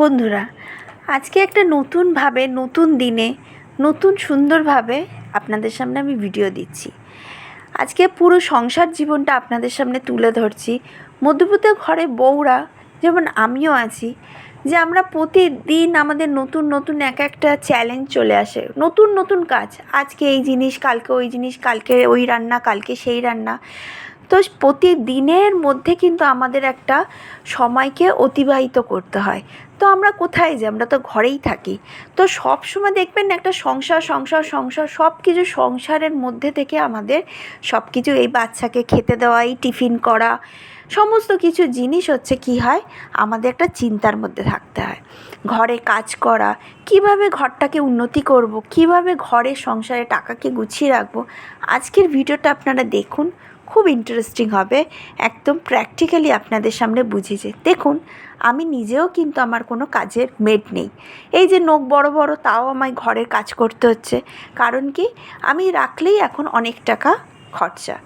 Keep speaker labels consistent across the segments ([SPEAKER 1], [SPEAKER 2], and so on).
[SPEAKER 1] বন্ধুরা, আজকে একটা নতুনভাবে নতুন দিনে, নতুন সুন্দরভাবে আপনাদের সামনে আমি ভিডিও দিচ্ছি। আজকে পুরো সংসার জীবনটা আপনাদের সামনে তুলে ধরছি। মধ্যবিত্ত ঘরে বউরা, যেমন আমিও আছি যে আমরা প্রতিদিন আমাদের নতুন নতুন এক একটা চ্যালেঞ্জ চলে আসে। নতুন নতুন কাজ। আজকে এই জিনিস, কালকে ওই জিনিস, কালকে ওই রান্না, কালকে সেই রান্না। তো প্রতিদিনের মধ্যে কিন্তু আমাদের একটা সময়কে অতিবাহিত করতে হয়। তো আমরা কোথায় যাই? আমরা তো ঘরেই থাকি। তো সব সময় দেখবেন একটা সংসার সংসার সংসার সব কিছু সংসারের মধ্যে থেকে আমাদের সব কিছু এই বাচ্চাকে খেতে দেওয়া, এই টিফিন করা সমস্ত কিছু জিনিস হচ্ছে কি হয়? আমাদের একটা চিন্তার মধ্যে থাকতে হয়। ঘরে কাজ করা, কীভাবে ঘরটাকে উন্নতি করব, কীভাবে ঘরে সংসারে টাকাকে গুছিয়ে রাখব, আজকের ভিডিওটা আপনারা দেখুন। খুব ইন্টারেস্টিং হবে। একদম প্র্যাকটিক্যালি আপনাদের সামনে বুঝিয়েছে দেখুন, আমি নিজেও কিন্তু আমার কোনো কাজের মেড নেই। এই যে নখ বড় বড়, তাও আমায় ঘরের কাজ করতে হচ্ছে। কারণ কি? আমি রাখলেই এখন অনেক টাকা খরচা।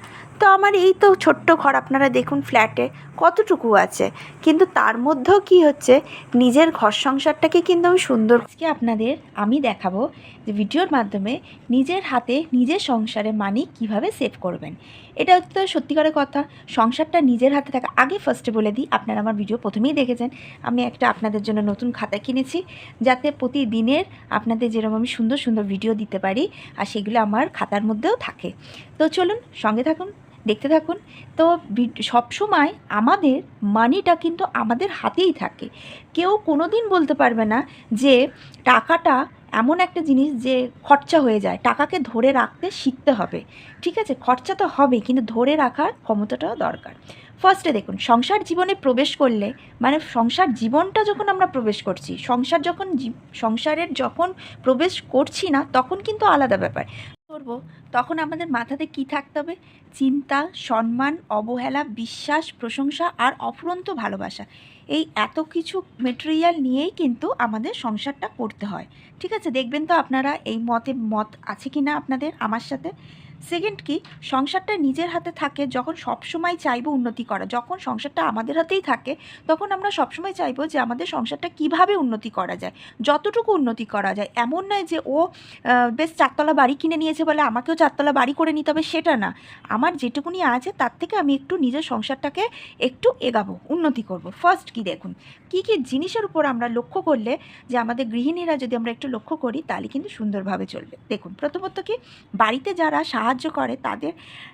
[SPEAKER 1] তো আমার এই তো ছোট্ট ঘর, আপনারা দেখুন ফ্ল্যাটে কতটুকু আছে। কিন্তু তার মধ্যেও কি হচ্ছে, নিজের ঘর সংসারটাকে কিন্তু আমি সুন্দর আজকে আপনাদের আমি দেখাবো যে ভিডিওর মাধ্যমে নিজের হাতে নিজের সংসারে মানি কীভাবে সেভ করবেন। এটা হচ্ছে সত্যিকারের কথা, সংসারটা নিজের হাতে থাকা। আগে ফার্স্টে বলে দিই, আপনারা আমার ভিডিও প্রথমেই দেখেছেন। আমি একটা আপনাদের জন্য নতুন খাতা কিনেছি, যাতে প্রতিদিনের আপনাদের যেরকম আমি সুন্দর সুন্দর ভিডিও দিতে পারি, আর সেগুলো আমার খাতার মধ্যেও থাকে। তো চলুন সঙ্গে থাকুন। দেখতে থাকুন। তো সব সময় আমাদের মানিটা কিন্তু আমাদের হাতেই থাকে। কেউ কোনো দিন বলতে পারবে না যে টাকাটা এমন একটা জিনিস যে খরচা হয়ে যায়। টাকাকে ধরে রাখতে শিখতে হবে। ঠিক আছে? খরচা তো হবে কিন্তু ধরে রাখার ক্ষমতাটাও দরকার। ফার্স্টে দেখুন, সংসার জীবনে প্রবেশ করলে মানে সংসার জীবনটা যখন আমরা প্রবেশ করছি, সংসার যখন সংসারের যখন প্রবেশ করছি না, তখন কিন্তু আলাদা ব্যাপার। করব, তখন আমাদের মাথাতে কি থাকতে হবে? চিন্তা, সম্মান, অবহেলা, বিশ্বাস, প্রশংসা আর অফুরন্ত ভালোবাসা। এই এত কিছু মেটেরিয়াল নিয়েই কিন্তু আমাদের সংসারটা করতে হয়। ঠিক আছে? দেখবেন তো আপনারা এই মতে মত আছে কি না আপনাদের, আমার সাথে? সেকেন্ড কি, সংসারটা নিজের হাতে থাকে, যখন সবসময় চাইব উন্নতি করা। যখন সংসারটা আমাদের হাতেই থাকে, তখন আমরা সবসময় চাইব যে আমাদের সংসারটা কীভাবে উন্নতি করা যায়। যতটুকু উন্নতি করা যায়, এমন নয় যে, ও বেশ চারতলা বাড়ি কিনে নিয়েছে বলে আমাকেও চারতলা বাড়ি করে নিতে হবে সেটা না। আমার যেটুকুনি আছে, তার থেকে আমি একটু নিজের সংসারটাকে একটু এগাবো, উন্নতি করব। ফার্স্ট কি দেখুন, কি কি জিনিসের উপর আমরা লক্ষ্য করলে যে আমাদের গৃহিণীরা যদি আমরা একটু লক্ষ্য করি, তাহলে কিন্তু সুন্দরভাবে চলবে। দেখুন, প্রথমত কি, বাড়িতে যারা সাহায্য করে তাদের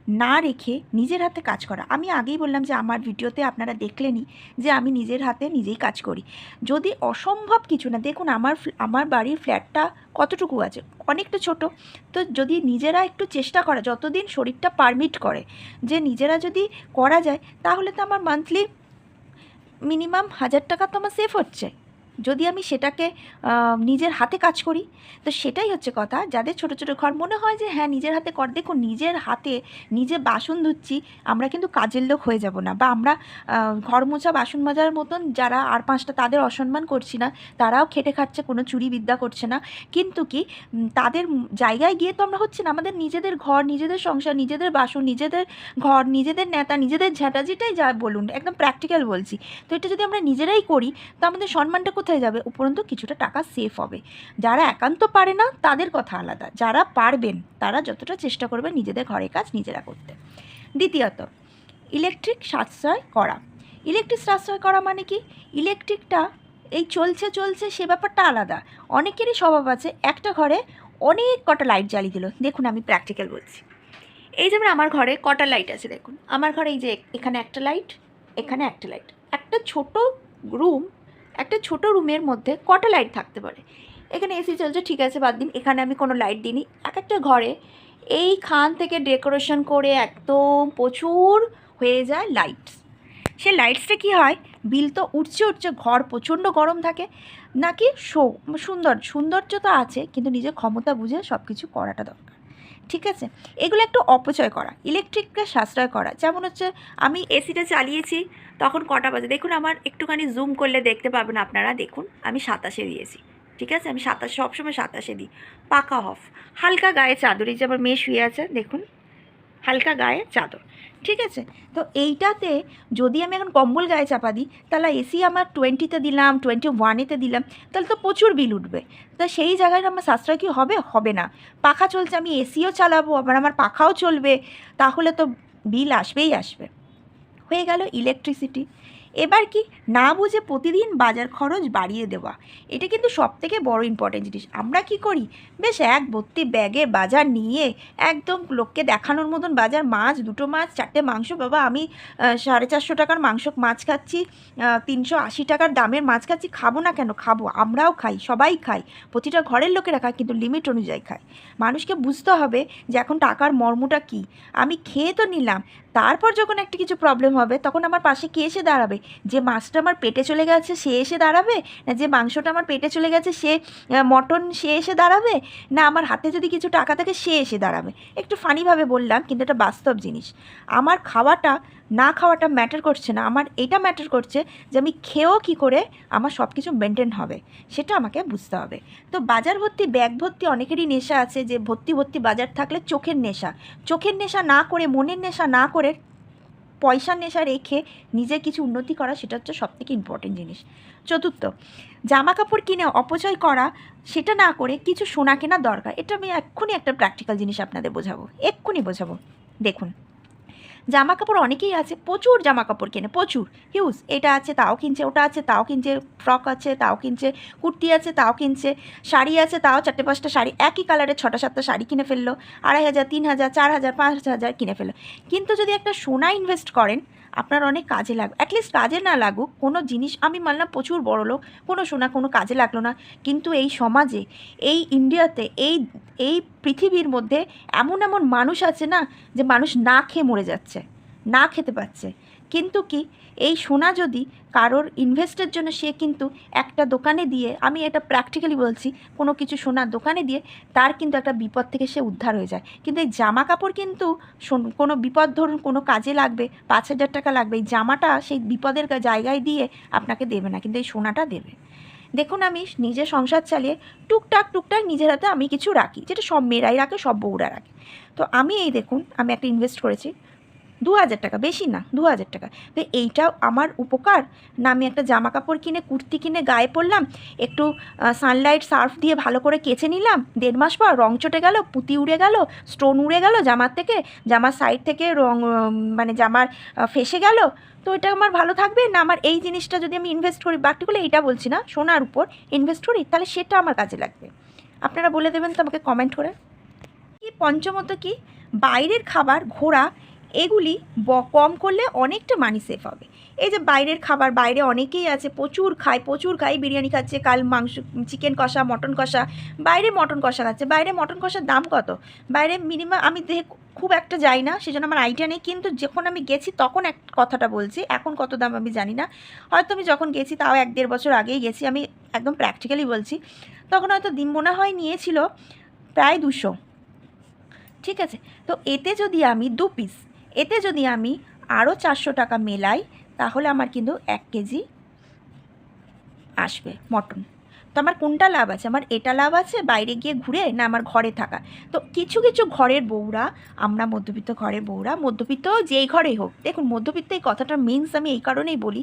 [SPEAKER 1] না রেখে নিজের হাতে কাজ করা। আমি আগেই বললাম যে আমার ভিডিওতে আপনারা দেখলেনই যে আমি নিজের হাতে নিজেই কাজ করি। যদি অসম্ভব কিছু না, দেখুন আমার আমার বাড়ির ফ্ল্যাটটা কতটুকু আছে? অনেকটা ছোট। তো যদি নিজেরা একটু চেষ্টা করে, যতদিন শরীরটা পারমিট করে যে নিজেরা যদি করা যায়, তাহলে তো আমার মান্থলি মিনিমাম হাজার টাকা তো আমার সেভ হচ্ছে। যদি আমি সেটাকে নিজের হাতে কাজ করি, তো সেটাই হচ্ছে কথা। যাদের ছোট ছোট ঘর, মনে হয় যে হ্যাঁ নিজের হাতে কর, দেখুন, নিজের হাতে নিজে বাসন ধুচ্ছি, আমরা কিন্তু কাজের লোক হয়ে যাব না। বা আমরা ঘর মোছা, বাসন মাজার মতন যারা আর পাঁচটা তাদের অসম্মান করছি না, তারাও খেটে খাচ্ছে কোনো চুরি বিদ্যা করছে না। কিন্তু কি তাদের জায়গায় গিয়ে তো আমরা হচ্ছে না। আমাদের নিজেদের ঘর, নিজেদের সংসার, নিজেদের বাসন, নিজেদের ঘর, নিজেদের নেতা, নিজেদের ঝ্যাঁটা যেটাই যা বলুন, একদম প্র্যাকটিক্যাল বলছি। তো এটা যদি আমরা নিজেরাই করি, তো আমাদের সম্মানটা কোথায় যাবে উপরন্তু কিছুটা টাকা সেফ হবে। যারা একান্ত পারে না, তাদের কথা আলাদা। যারা পারবেন, তারা যতটা চেষ্টা করবে নিজেদের ঘরের কাজ নিজেরা করতে। দ্বিতীয়ত ইলেকট্রিক সাশ্রয় করা। ইলেকট্রিক সাশ্রয় করা মানে কি? ইলেকট্রিকটা এই চলছে চলছে, সে ব্যাপারটা আলাদা। অনেকেরই স্বভাব আছে, একটা ঘরে অনেক কটা লাইট জ্বালিয়ে দিল। দেখুন, আমি প্র্যাকটিক্যাল বলছি। এই যেমন আমার ঘরে কটা লাইট আছে, দেখুন। আমার ঘরে এই যে এখানে একটা লাইট এখানে একটা লাইট একটা ছোট রুম একটা ছোট রুমের মধ্যে কটা লাইট থাকতে পারে। এখানে এসি চলছে, ঠিক আছে, বাদ দিন। এখানে আমি কোনো লাইট দিইনি। এক একটা ঘরে এই খান থেকে ডেকোরেশন করে একদম প্রচুর হয়ে যায় লাইটস সে লাইটসটা কি হয়? বিল তো উঠছে উঠছে ঘর প্রচণ্ড গরম থাকে। নাকি শো সুন্দর, সৌন্দর্য তো আছে, কিন্তু নিজের ক্ষমতা বুঝে সব কিছু করাটা দরকার। ঠিক আছে? এগুলো একটু অপচয় করা, ইলেকট্রিককে সাশ্রয় করা। যেমন হচ্ছে, আমি এসিটা চালিয়েছি, তখন কটা বাজে? দেখুন আমার একটুখানি জুম করলে দেখতে পাবেন আপনারা, দেখুন, আমি সাতাশে দিয়েছি। ঠিক আছে? আমি সাতাশ, সবসময় সাতাশে দিই। পাকা অফ হালকা গায়ে চাদর, এই যে আমার মেয়ে শুয়ে আছে, দেখুন, হালকা গায়ে চাদর। ঠিক আছে? তো এইটাতে যদি আমি এখন কম্বল গায়ে চাপা দিই, তাহলে এসি আমার টোয়েন্টিতে দিলাম টোয়েন্টি ওয়ানেতে দিলাম, তাহলে তো প্রচুর বিল উঠবে। তা সেই জায়গায় আমার সাশ্রয় কি হবে? হবে না। পাখা চলছে, আমি এসিও চালাবো, আবার আমার পাখাও চলবে, তাহলে তো বিল আসবেই আসবে। হয়ে গেল ইলেকট্রিসিটি এবার কি না বুঝে প্রতিদিন বাজার খরচ বাড়িয়ে দেওয়া? এটা কিন্তু সব থেকে বড় ইম্পর্টেন্ট জিনিস। আমরা কি করি? বেশ এক ভর্তি ব্যাগে বাজার নিয়ে একদম লোককে দেখানোর মতন বাজার, মাছ, দুটো মাছ, চারটে মাংস, বাবা আমি সাড়ে চারশো টাকার মাংস মাছ খাচ্ছি তিনশো আশি টাকার দামের মাছ খাচ্ছি, খাব না কেন? খাব। আমরাও খাই, সবাই খাই প্রতিটা ঘরের লোকেরা খায়, কিন্তু লিমিট অনুযায়ী খায়। মানুষকে বুঝতে হবে যে এখন টাকার মর্মটা কী। আমি খেয়ে তো নিলাম, তারপর যখন একটা কিছু প্রবলেম হবে, তখন আমার পাশে কে এসে দাঁড়াবে? যে মাছটা আমার পেটে চলে গেছে সে এসে দাঁড়াবে? না যে মাংসটা আমার পেটে চলে গেছে সে মটন সে এসে দাঁড়াবে? না আমার হাতে যদি কিছু টাকা থাকে সে এসে দাঁড়াবে। একটু ফানিভাবে বললাম, কিন্তু এটা বাস্তব জিনিস। আমার খাওয়াটা, না খাওয়াটা ম্যাটার করছে না। আমার এটা ম্যাটার করছে যে আমি খেয়েও কী করে আমার সব কিছু মেনটেন হবে। সেটা আমাকে বুঝতে হবে। তো বাজার ভর্তি ব্যাগ ভর্তি অনেকেরই নেশা আছে যে ভর্তি ভর্তি বাজার থাকলে চোখের নেশা। চোখের নেশা না করে, মনের নেশা না করে পয়সার নেশা রেখে নিজের কিছু উন্নতি করা সেটা হচ্ছে সবথেকে ইম্পর্টেন্ট জিনিস। চতুর্থ জামা কাপড় কিনে অপচয় করা সেটা না করে কিছু সোনা কেনা দরকার। এটা আমি এক্ষুনি একটা প্র্যাকটিক্যাল জিনিস আপনাদের বোঝাবো। এক্ষুনি বোঝাবো। দেখুন জামা কাপড় অনেকেই আছে, প্রচুর জামা কাপড় কেনে, প্রচুর। হিউজ এটা আছে, তাও কিনছে, ওটা আছে, তাও কিনছে ফ্রক আছে, তাও কিনছে, কুর্তি আছে, তাও কিনছে, শাড়ি আছে, তাও চারটে পাঁচটা শাড়ি, একই কালারের ছটা সাতটা শাড়ি কিনে ফেলল, আড়াই হাজার, তিন হাজার, চার হাজার, পাঁচ হাজার কিনে ফেলল। কিন্তু যদি একটা সোনা ইনভেস্ট করেন আপনার অনেক কাজে লাগবে অ্যাটলিস্ট কাজে না লাগুক, কোনো জিনিস, আমি মানলাম প্রচুর বড় লোক, কোনো সোনা, কোনো কাজে লাগল না, কিন্তু এই সমাজে, এই ইন্ডিয়াতে, এই এই পৃথিবীর মধ্যে এমন এমন মানুষ আছে না, যে মানুষ না খেয়ে মরে যাচ্ছে, না খেতে পাচ্ছে কিন্তু কি, এই সোনা যদি কারোর ইনভেস্টের জন্য সে কিন্তু একটা দোকানে দিয়ে, আমি এটা প্র্যাকটিক্যালি বলছি, কোনো কিছু সোনার দোকানে দিয়ে, তার কিন্তু একটা বিপদ থেকে সে উদ্ধার হয়ে যায়। কিন্তু এই জামা কাপড় কিন্তু কোনো বিপদ ধরুন, কোনো কাজে লাগবে, পাঁচ হাজার টাকা লাগবে, এই জামাটা সেই বিপদের জায়গায় দিয়ে আপনাকে দেবে না, কিন্তু এই সোনাটা দেবে। দেখুন আমি নিজে সংসার চালিয়ে টুকটাক টুকটাক নিজের হাতে আমি কিছু রাখি, যেটা সব মেয়েরাই রাখে, সব বউরা রাখে। তো আমি এই দেখুন, আমি একটা ইনভেস্ট করেছি দু হাজার টাকা, বেশি না দু হাজার টাকা। তো এইটাও আমার উপকার? না, আমি একটা জামা কাপড় কিনে, কুর্তি কিনে গায়ে পরলাম একটু সানলাইট সার্ফ দিয়ে ভালো করে কেচে নিলাম, দেড় মাস পর রং চটে গেল, পুঁতি উড়ে গেল স্টোন উড়ে গেল জামার থেকে, জামার সাইড থেকে রং মানে জামার ফেসে গেল। তো এটা আমার ভালো থাকবে? না, আমার এই জিনিসটা যদি আমি ইনভেস্ট করি পার্টিকুলার এইটা বলছি না, সোনার উপর ইনভেস্ট করি, তাহলে সেটা আমার কাজে লাগবে। আপনারা বলে দেবেন তো আমাকে কমেন্ট করে। কি, পঞ্চমত কি? বাইরের খাবার ঘোরা এগুলি কম করলে অনেকটা মানি সেফ হবে। এই যে বাইরের খাবার, বাইরে অনেকেই আছে, প্রচুর খায় প্রচুর খায়, বিরিয়ানি খাচ্ছে, কাল মাংস চিকেন কষা মটন কষা, বাইরে মটন কষা খাচ্ছে। বাইরে মটন কষার দাম কত? বাইরে মিনিমাম আমি দেখ খুব একটা যাই না, সেজন্য আমার আইডিয়া নেই, কিন্তু যখন আমি গেছি তখন এক কথাটা বলছি, এখন কত দাম আমি জানি না। হয়তো আমি যখন গেছি তাও এক দেড় বছর আগেই গেছি, আমি একদম প্র্যাকটিক্যালি বলছি। তখন হয়তো দিন মনে হয় নিয়েছিল প্রায় দুশো। ঠিক আছে? তো এতে যদি আমি দু পিস এতে যদি আমি আরও চারশো টাকা মেলাই, তাহলে আমার কিন্তু এক কেজি আসবে মটন। তো আমার কোনটা লাভ আছে? আমার এটা লাভ আছে বাইরে গিয়ে ঘুরে না আমার ঘরে থাকা? তো কিছু কিছু ঘরের বউরা, আমরা মধ্যবিত্ত ঘরের বউরা, মধ্যবিত্ত যেই ঘরেই হোক, দেখুন মধ্যবিত্ত এই কথাটা মিনস আমি এই কারণেই বলি,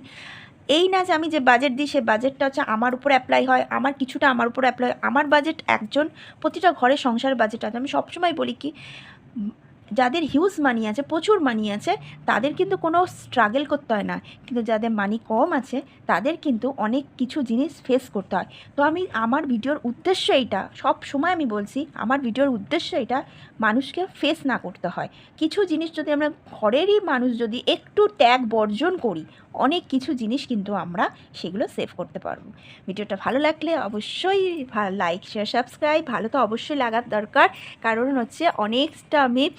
[SPEAKER 1] এই না যে আমি যে বাজেট দিই, সে বাজেটটা হচ্ছে আমার উপর অ্যাপ্লাই হয়, আমার কিছুটা আমার উপর অ্যাপ্লাই হয়, আমার বাজেট একজন, প্রতিটা ঘরের সংসারের বাজেট আছে। আমি সবসময় বলি কি যাদের হিউজ মানি আছে, প্রচুর মানি আছে, তাদের কিন্তু কোনো স্ট্রাগল করতে হয় না। কিন্তু যাদের মানি কম আছে, তাদের কিন্তু অনেক কিছু জিনিস ফেস করতে হয়। তো আমি, আমার ভিডিওর উদ্দেশ্য এইটা, সব সময় আমি বলছি, আমার ভিডিওর উদ্দেশ্য এটা মানুষকে ফেস না করতে হয়। কিছু জিনিস যদি আমরা, ঘরেরই মানুষ যদি একটু ত্যাগ বর্জন করি, অনেক কিছু জিনিস কিন্তু আমরা সেগুলো সেভ করতে পারব। ভিডিওটা ভালো লাগলে অবশ্যই লাইক শেয়ার সাবস্ক্রাইব ভালো তো অবশ্যই লাগার দরকার। কারণ হচ্ছে, অনেকটা আমি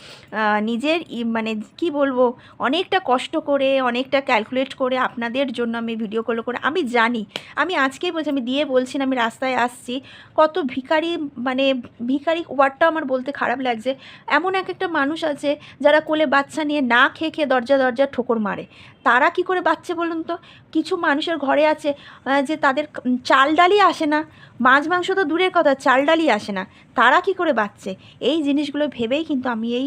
[SPEAKER 1] নিজের মানে কি বলব, অনেকটা কষ্ট করে, অনেকটা ক্যালকুলেট করে আপনাদের জন্য আমি ভিডিও কল করে, আমি জানি, আমি আজকেই বলছি, আমি দিয়ে বলছি না, আমি রাস্তায় আসছি, কত ভিখারি মানে ভিখারি ওয়ার্ডটা আমার বলতে খারাপ লাগছে। এমন এক একটা মানুষ আছে যারা কোলে বাচ্চা নিয়ে না খেয়ে খেয়ে দরজা দরজা ঠোকর মারে। তারা কি করে বাচ্চে বলুন তো? কিছু মানুষের ঘরে আছে যে তাদের চাল ডালই আসে না। মাছ মাংস তো দূরের কথা, চাল ডালই আসে না। তারা কি করে বাচ্চে এই জিনিসগুলো ভেবেই কিন্তু আমি এই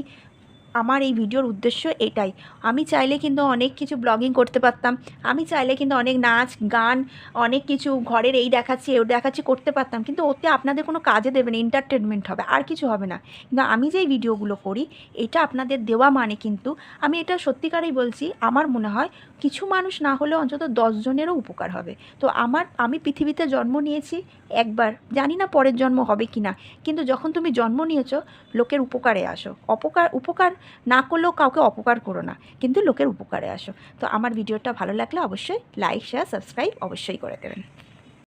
[SPEAKER 1] আমার এই ভিডিওর উদ্দেশ্য এটাই। আমি চাইলে কিন্তু অনেক কিছু ব্লগিং করতে পারতাম। আমি চাইলে কিন্তু অনেক নাচ, গান, অনেক কিছু ঘরের এই দেখাচ্ছি ও দেখাচ্ছি করতে পারতাম। কিন্তু ওতে আপনাদের কোনো কাজে দেবে না এন্টারটেনমেন্ট হবে, আর কিছু হবে না। কিন্তু আমি যেই ভিডিওগুলো করি, এটা আপনাদের দেওয়া মানে কিন্তু আমি এটা সত্যিকারই বলছি, আমার মনে হয় কিছু মানুষ না হলেও অন্তত দশজনেরও উপকার হবে। তো আমার, আমি পৃথিবীতে জন্ম নিয়েছি একবার, জানি না পরের জন্ম হবে কি না কিন্তু যখন তুমি জন্ম নিয়েছো, লোকের উপকারে আসো। অপকার, উপকার না করলেও কাউকে অপকার করো না, কিন্তু লোকের উপকারে আসো। তো আমার ভিডিওটা ভালো লাগলে অবশ্যই লাইক শেয়ার সাবস্ক্রাইব অবশ্যই করে দেবেন।